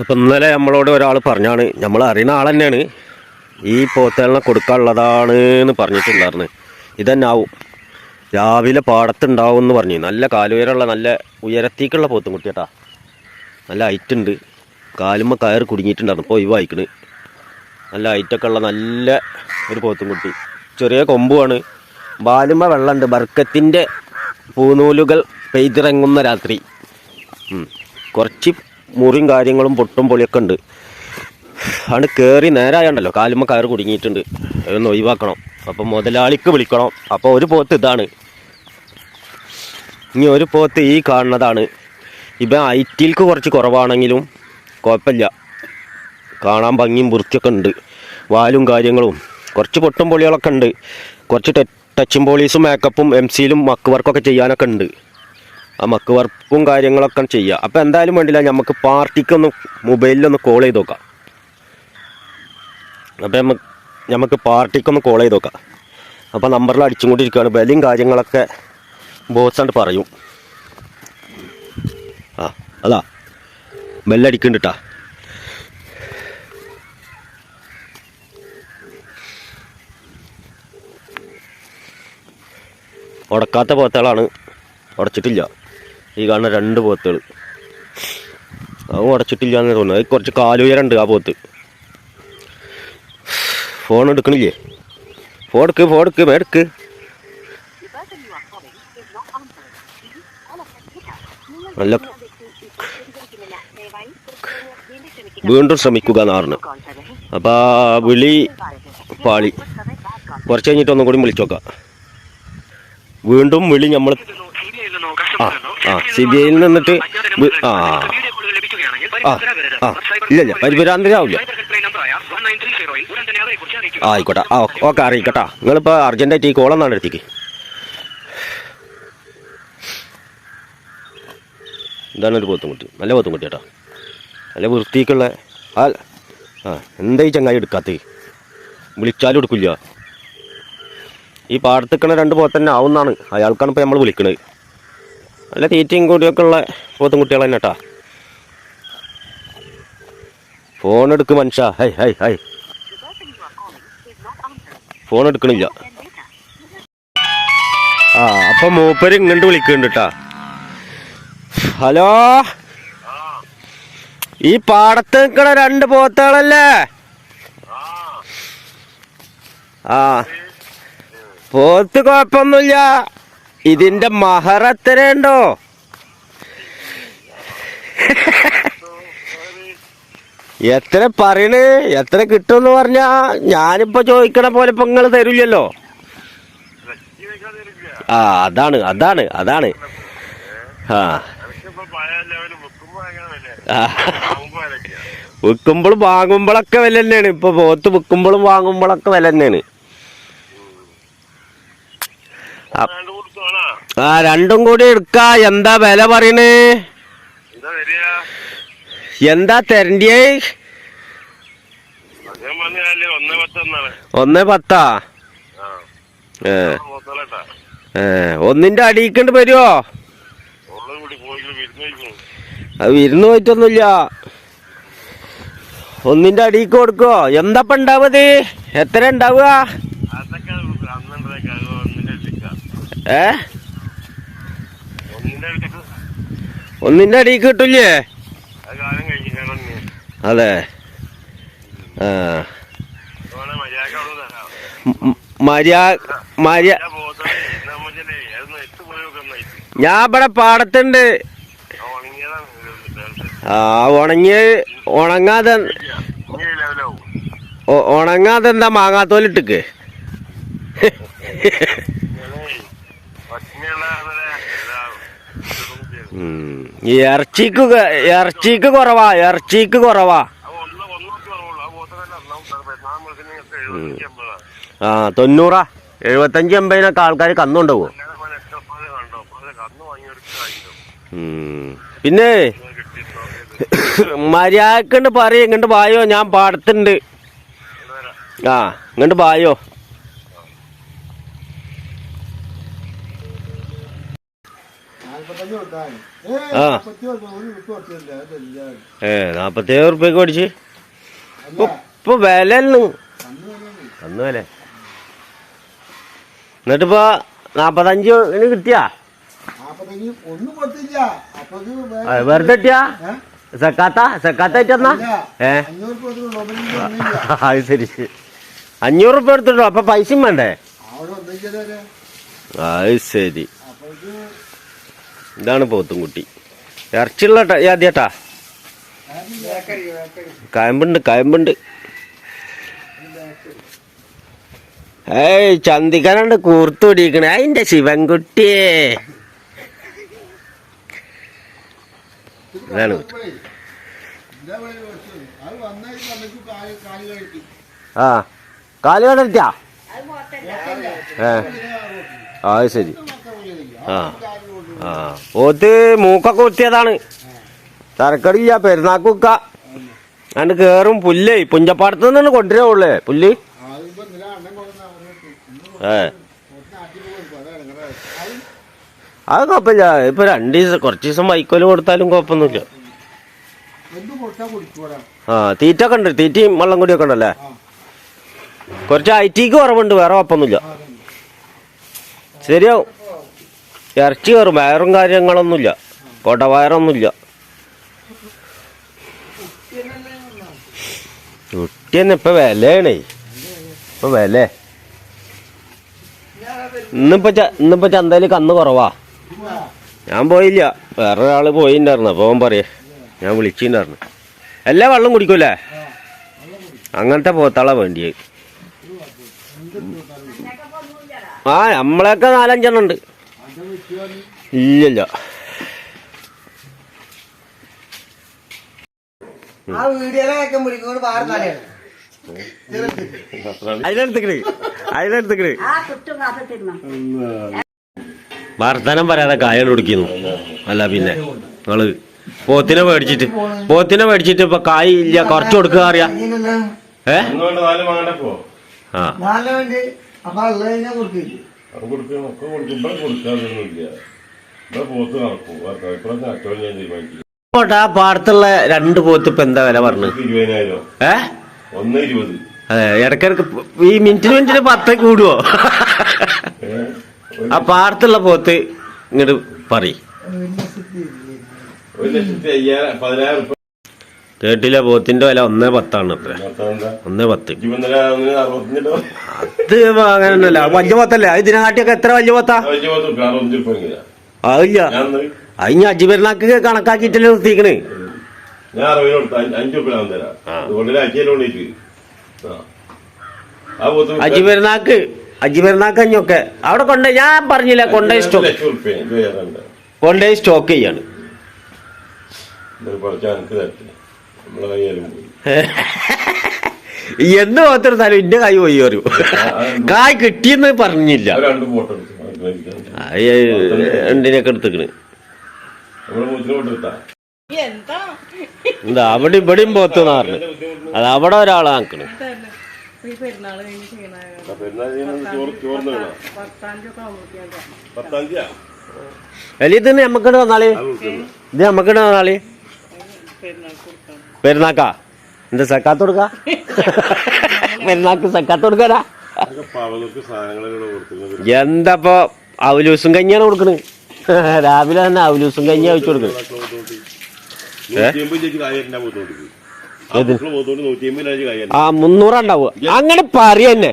അപ്പം ഇന്നലെ നമ്മളോട് ഒരാൾ പറഞ്ഞാണ് നമ്മൾ അറിയുന്ന ആൾ തന്നെയാണ്. ഈ പോത്തേലിനെ കൊടുക്കാനുള്ളതാണ് എന്ന് പറഞ്ഞിട്ടുണ്ടായിരുന്നു. ഇതന്നെ ആവും രാവിലെ പാടത്തുണ്ടാവും എന്ന് പറഞ്ഞു. നല്ല കാലുയരമുള്ള നല്ല ഉയരത്തേക്കുള്ള പോത്തും കുട്ടിയേട്ടാ. നല്ല ഹൈറ്റ് ഉണ്ട് കാലുമ്മ കയർ കുടുങ്ങിയിട്ടുണ്ടായിരുന്നു. ഇപ്പോൾ ഒഴിവായിക്കണ്. നല്ല ഹൈറ്റൊക്കെ ഉള്ള നല്ല ഒരു പോത്തും കുട്ടി. ചെറിയ കൊമ്പുമാണ് ബാലുമ്മ വെള്ളമുണ്ട്. ബർക്കത്തിന്റെ പൂനൂലുകൾ പെയ്തിറങ്ങുന്ന രാത്രി. കുറച്ച് മുറിയും കാര്യങ്ങളും പൊട്ടും പൊളിയൊക്കെ ഉണ്ട്. ആണ് കയറി നേരായണ്ടല്ലോ കാലുമ്മ കയറ് കുടുങ്ങിയിട്ടുണ്ട്. അതൊന്ന് ഒഴിവാക്കണം. അപ്പം മുതലാളിക്ക് വിളിക്കണം. അപ്പോൾ ഒരു പോത്ത് ഇതാണ്. ഇനി ഒരു പോത്ത് ഈ കാണുന്നതാണ്. ഇപ്പം ഐറ്റിൽക്ക് കുറച്ച് കുറവാണെങ്കിലും കുഴപ്പമില്ല. കാണാൻ ഭംഗിയും വൃത്തിയൊക്കെ ഉണ്ട്. വാലും കാര്യങ്ങളും കുറച്ച് പൊട്ടും പൊളികളൊക്കെ ഉണ്ട്. കുറച്ച് ടച്ചും പോളീസും മേക്കപ്പും എം സിയിലും മക്ക് വർക്കൊക്കെ ചെയ്യാനൊക്കെ ഉണ്ട്. ആ മക്ക് വർക്കും കാര്യങ്ങളൊക്കെ ചെയ്യുക അപ്പോൾ എന്തായാലും വേണ്ടില്ല നമുക്ക് പാർട്ടിക്കൊന്ന് മൊബൈലിലൊന്ന് കോൾ ചെയ്ത് നോക്കാം. അപ്പോൾ നമുക്ക് നമുക്ക് പാർട്ടിക്കൊന്ന് കോൾ ചെയ്ത് നോക്കാം. അപ്പോൾ നമ്പറിൽ അടിച്ചും കൊണ്ടിരിക്കുകയാണ് ബലിയും കാര്യങ്ങളൊക്കെ ബോസാണ്ട് പറയും. ആ അതാ. ബെല്ലടിക്കുന്നുണ്ട് ഉടക്കാത്ത പോത്തകളാണ് ഉടച്ചിട്ടില്ല. ഈ കാണുന്ന രണ്ട് പോത്തുകൾ. അത് ഉടച്ചിട്ടില്ല എന്ന് തോന്നുന്നു. അത് കുറച്ച് കാലുയരണ്ട് ആ പോത്ത്. ഫോൺ എടുക്കണില്ലേ? ഫോൺ എടുക്ക് ഫോൺ എടുക്ക് മേടുക്ക് നല്ല വീണ്ടും ശ്രമിക്കുക നാറിന് അപ്പോൾ ആ വിളി പാളി. കുറച്ച് കഴിഞ്ഞിട്ട് ഒന്നും കൂടി വിളിച്ചോക്കാം. വീണ്ടും വിളി നമ്മൾ ആ സി ബി ഐയിൽ നിന്നിട്ട് ആ. ആ ആ. ഇല്ല ഇല്ല. പരിഭ്രാന്തരാവില്ല. ആയിക്കോട്ടെ. ആ ഓക്കെ അറിയിക്കട്ടാ. നിങ്ങളിപ്പോൾ അർജന്റായിട്ട് ഈ കോളെന്നാണ് എടുത്തേക്ക്. ഇതാണ് ഒരു പോത്തുംകുട്ടി നല്ല പോത്തുംകുട്ടി കേട്ടോ. നല്ല വൃത്തിക്കുള്ള ആ ആ. എന്താ ഈ ചങ്ങായി എടുക്കാത്ത? വിളിച്ചാലും എടുക്കില്ല. ഈ പാടത്തിക്കണ രണ്ട് പോത്തന്നെ ആവുന്നതാണ് അയാൾക്കാണ് ഇപ്പോൾ നമ്മൾ വിളിക്കണത്. നല്ല തീറ്റയും കൂടിയൊക്കെ ഉള്ള പോത്തും കുട്ടികൾ തന്നെ ഫോൺ എടുക്ക് മനുഷ്യ. High high high. ഫോൺ എടുക്കണില്ല. ആ അപ്പം മൂപ്പര് ഇങ്ങോട്ട് വിളിക്കുന്നുണ്ട് കേട്ടാ ഹലോ? ഈ പാടത്ത് നിൽക്കണ രണ്ട് പോത്തുകളല്ലേ ആ. പോത്ത് കുഴപ്പമൊന്നുമില്ല. ഇതിന്റെ മഹർ എത്രയുണ്ടോ? എത്ര പറയണ്? എത്ര കിട്ടുമെന്ന് പറഞ്ഞാ ഞാനിപ്പോ ചോദിക്കണ പോലെ ഇപ്പൊ നിങ്ങൾ തരില്ലല്ലോ. ആ അതാണ് അതാണ് അതാണ്. ആ. ആ. വിൽക്കുമ്പോഴും വാങ്ങുമ്പോഴൊക്കെ വില തന്നെയാണ്. ഇപ്പൊ പോത്ത് വിൽക്കുമ്പോഴും വാങ്ങുമ്പോഴൊക്കെ വില തന്നെയാണ്. ആ രണ്ടും കൂടി എടുക്ക. എന്താ വില പറയണേ? എന്താ തരണ്ടിയേ ഒന്നേ പത്താ? ഒന്നിന്റെ അടിയിക്കണ്ട് വരുമോ കഴിക്കും അത് വിരുന്ന് പോയിട്ടൊന്നുമില്ല. ഒന്നിന്റെ അടിയിക്ക് കൊടുക്കോ. എന്താപ്പ ഉണ്ടാവത്? എത്ര ഉണ്ടാവുക? ഏ? ഒന്നിന്റെ അടി കിട്ടില്ലേ? അത് ആ. ഞാൻ ഇവിടെ പാടത്തുണ്ട്. ആ ഉണങ്ങി ഉണങ്ങാതെ ഉണങ്ങാതെന്താ ഉണങ്ങാതെ എന്താ മാങ്ങാത്തോലിട്ടിക്ക് ഇറച്ചിക്ക് ഇറച്ചിക്ക് കുറവാ ഇറച്ചിക്ക് കുറവാ. ആ തൊണ്ണൂറാ? എഴുപത്തഞ്ച് എൺപതിനൊക്കെ ആൾക്കാർ കന്നുണ്ടാവോ. പിന്നെ മര്യാദക്കുണ്ട് പറയും ഇങ്ങോട്ട് പായോ ഞാൻ പാടത്തുണ്ട്. ആ ഇങ്ങോട്ട് പായോ ആ. ഏ നാപ്പത്തേഴ് ഉറുപ്പ്യക്ക് മേടിച്ച് ഇപ്പൊ വില അന്ന് വില. എന്നിട്ടിപ്പോ നാപ്പത്തഞ്ച് ഇതിന് കിട്ടിയാ? വെറുതെ കിട്ടിയാ? സെക്കാത്ത? സെക്കാത്ത ആയിട്ടെന്നാ. ഏ? അത് ശരി. അഞ്ഞൂറ് ഉറുപ്പ്യ എടുത്തിട്ടോ അപ്പൊ പൈസയും വേണ്ടേ? അത് ശരി. ഇതാണ് പോത്തുംകുട്ടി. ഇറച്ചിയുള്ള ആദ്യട്ടാ. കയമ്പുണ്ട് കയമ്പുണ്ട്. ഏയ് ചന്തിക്കനുണ്ട് കൂർത്തു പിടിക്കണേ. അതിന്റെ ശിവൻകുട്ടിയെ. ഇതാണ് കുട്ടി. ഇതാ അത് വന്നാൽ നമുക്ക് കാൽ കാൽ കഴിക്കും ആ കാൽ കടത്തിയാ ആ ശരി. ആ. ആ. പോത്ത് മൂക്കൊക്കെ കുത്തിയതാണ്. തരക്കടില്ല പെരുന്നാക്കുക്ക. അണ്ട് കേറും പുല്ലേ. പുഞ്ചപ്പാടത്ത് നിന്നാണ് കൊണ്ടുവരുള്ളേ പുല്ല്? ഏ. അത് കുഴപ്പമില്ല. ഇപ്പൊ രണ്ടു ദിവസം കുറച്ച് ദിവസം വൈക്കോൽ കൊടുത്താലും കുഴപ്പമൊന്നുമില്ല. ആ തീറ്റ ഒക്കെ ഉണ്ട്. തീറ്റയും വെള്ളം കൂടിയൊക്കെ ഉണ്ടല്ലേ? കുറച്ച് ഐ ടിക്ക് കുറവുണ്ട്. വേറെ കുഴപ്പമൊന്നുമില്ല. ശരിയാവും. ഇറച്ചി കയറും വയറും കാര്യങ്ങളൊന്നുമില്ല. കൊടവയറൊന്നുമില്ല കുട്ടി തന്നെ ഇപ്പൊ വിലയാണേ. ഇപ്പൊ വില. ഇന്നിപ്പോ ച- ഇന്നിപ്പോ ചന്തയിൽ കന്ന് കുറവാ. ഞാൻ പോയില്ല. വേറെ പോയിണ്ടായിരുന്നു. അപ്പൊ അവൻ പറയേ ഞാൻ വിളിച്ചിണ്ടായിരുന്നു. എല്ലാ വെള്ളം കുടിക്കൂലേ അങ്ങനത്തെ പോത്താളാ വേണ്ടിയത് ആ നമ്മളെയൊക്കെ നാലഞ്ചെണ്ണം ഉണ്ട്. ഇല്ലല്ല. ആ വീഡിയോയിലൊക്കെ വിളിക്കൊണ്ട് പാറുന്നാലേ അതിലെടുത്തിക്കണ്. അതിലെടുത്തിക്കണ്. വർത്തനം പറയാതെ കായൽ കുടിക്കുന്നു അല്ല പിന്നെ നിങ്ങൾ പോത്തിനെ മേടിച്ചിട്ട് പോത്തിനെ മേടിച്ചിട്ട് ഇപ്പൊ കായ് ഇല്ല കുറച്ച് കൊടുക്കുക അറിയാ. ഏ? ഒന്നുകൊണ്ട് നാല് വാങ്ങണ്ടേ പോ ആ. അത് കൊടുക്കണം ഒക്കെ കൊടുക്കും ഇവിടെ കൊടുക്കാതൊന്നുമില്ല ഇവിടെ പോത്ത് നടക്കും. ഇവിടെ കച്ചവടം ഞാൻ ആ പാടത്തുള്ള രണ്ട് പോത്ത് ഇപ്പൊ എന്താ വില പറഞ്ഞു ഇരുപതിനായിരം. ഏ? ഒന്ന് ഇരുപത്. അതെ ഇടക്കിടക്ക് ഈ മിനിറ്റിന് മിനിറ്റിന് പത്ത് കൂടുവോ? ആ പാടത്തുള്ള പോത്ത് ഇങ്ങോട്ട് പറയും. ഒരു ലക്ഷത്തി അയ്യായിരം പതിനായിരം ഉറുപ്പ കേട്ടില്ല പോത്തിന്റെ വില ഒന്നേ പത്താണ് അത്ര. ഒന്നേ പത്ത്. അത് അങ്ങനെയല്ല വലിയ പത്തല്ലേ? അത് ഇതിനെക്കാട്ടിയൊക്കെ എത്ര വലിയ പത്താ? അതില്ല ഒന്ന് അത് ഞാൻ അജി പെരുന്നാക്ക് അഞ്ച് നിർത്തിക്കണേ അജി തരാം. അജി പെരുന്നാക്ക് അഞ്ഞൊക്കെ. അവിടെ കൊണ്ട ഞാൻ പറഞ്ഞില്ല കൊണ്ടേ സ്റ്റോക്ക്. കൊണ്ടേ സ്റ്റോക്ക് ചെയ്യാണ്. പഠിച്ചാൽ എനിക്ക് തരത്തില്ല. നമ്മളെ മാത്രം സ്ഥലം എന്റെ കൈ പോയി അറിയൂ കായ് കിട്ടിയെന്ന് പറഞ്ഞില്ല. രണ്ടിനൊക്കെ എടുത്തിക്കണ്? എന്താ? അവിടെ ഇവിടെയും പോത്ത് പറഞ്ഞു. അത് അവിടെ ഒരാളാക്കണ് പത്താം തീയതി ഇത് നമ്മക്കിട്ട് വന്നാളി ഇത് നമ്മക്കിട്ട് വന്നാളി പെരുന്നാൾ കൊടുക്കാം പെരുന്നാക്കാ. എന്താ സക്കാത്ത് കൊടുക്ക? പെരുന്നാക്ക് സക്കാത്ത് കൊടുക്കാനാ? എന്താപ്പോ അവലൂസും കഞ്ഞിയാണ് കൊടുക്കണ് രാവിലെ തന്നെ അവലൂസും കഞ്ഞി വെച്ചു കൊടുക്കണ് ആ മുന്നൂറാണ്ടാവുക അങ്ങനെ പറയന്നെ.